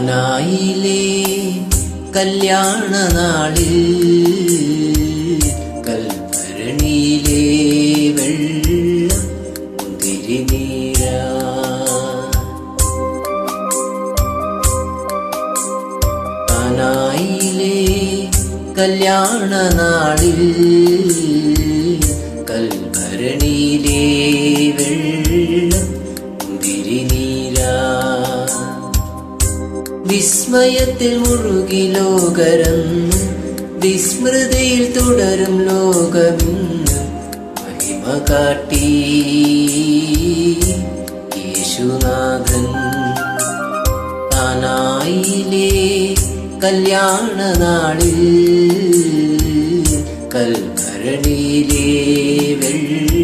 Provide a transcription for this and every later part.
കാനായിലെ കല്യാണ നാളിൽ കൽഭരണിയിലെ വെള്ളം മുന്തിരിനീര കാനായിലെ കല്യാണ നാളിൽ വിസ്മയത്തിൽ മുഴുകി ലോകരന്ന് വിസ്മൃതിയിൽ തുടരും ലോകമിന്ന് മഹിമ കാട്ടി. യേശുനാഥൻ താനായിലേ കല്യാണ നാളിൽ കൽഭരണിയിലെ വെള്ളം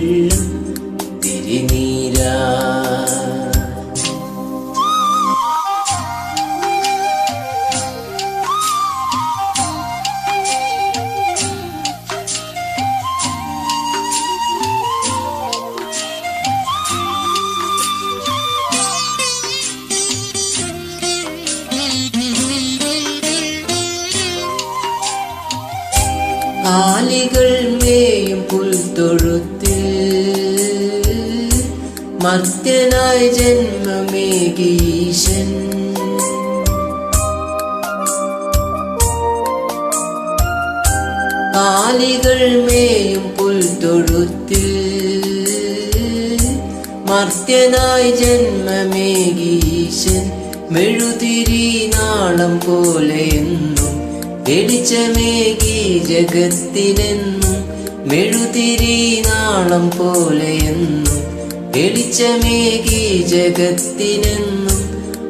ആലികൾ മേയും പുൽത്തൊഴുത്തിൽ മർത്യനായി ജന്മമേകീശൻ ആലികൾ മേയും പുൽത്തൊഴുത്തിൽ മർത്യനായി ജന്മമേകീശൻ മെഴുതിരി നാളം പോലെയെന്നും വെളിച്ചമേകി ജഗത്തിനെന്നും മെഴുതിരി നാളം പോലെയെന്നും വെളിച്ചമേകി ജഗത്തിനെന്നും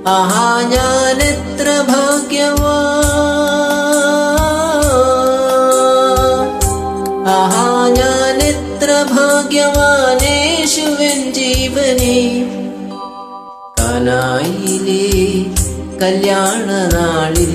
ആഹാ ഞാനെത്ര ഭാഗ്യവാ. ആഹാ ഞാനെത്ര ഭാഗ്യവാനേശുവൻ ജീവനെ. കാനായിലെ കല്യാണ നാളിൽ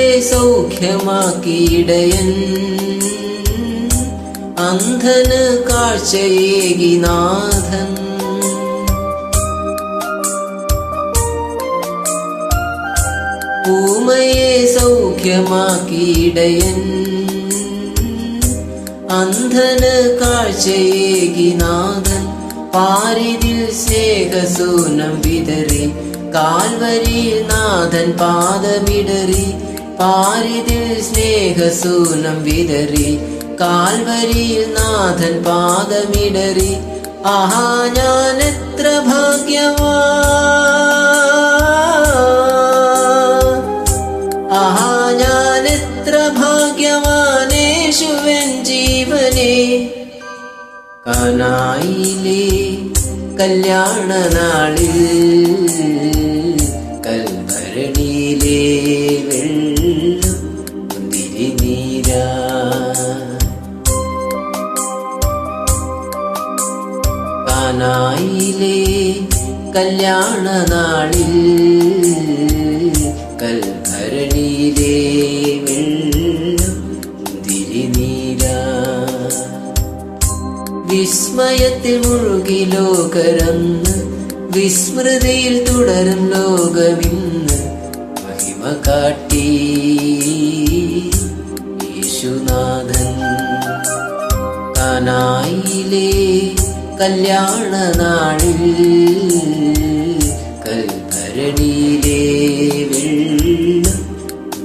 സൗഖ്യമാക്കിയിടയൻ. അന്ധന് കാഴ്ചയേകി നാഥൻ. ഊമയെ സൗഖ്യമാക്കിയിടയൻ. അന്ധന് കാഴ്ചയേകി നാഥൻ. പാരിതിൽ സ്നേഹസൂനം വിതറി കാൽവരിയിൽ നാഥൻ പാദമിടറി പാരിതിൽ സ്നേഹസൂനം വിതറി കാൽവരിയിൽ നാഥൻ പാദമിടറി. ആഹാ ഞാൻ എത്ര ഭാഗ്യവാ. ആഹാ ഞാൻ എത്ര ഭാഗ്യവാനേശുവൻ ജീവനെ. കാനായിലെ കല്യാണ നാളിൽ കാനായിലെ കല്യാണ നാളിൽ കൽഭരണിയിലെ വെള്ളം വിസ്മയത്തിൽ മുഴുകി ലോകരന്ന് വിസ്മൃതിയിൽ തുടരും ലോകമിന്ന് മഹിമ കാട്ടി. യേശുനാഥൻ കാനായിലെ കല്യാണ നാളിൽ കൽഭരണിയിലെ വെള്ളം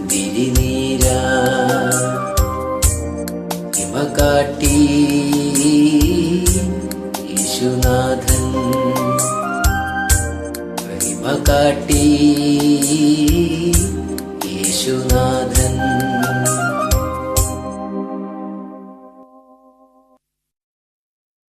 തിരിനീരാ ഹിമ കാട്ടി. യേശുനാഥൻ ഹിമ കാട്ടി. യേശുനാഥൻ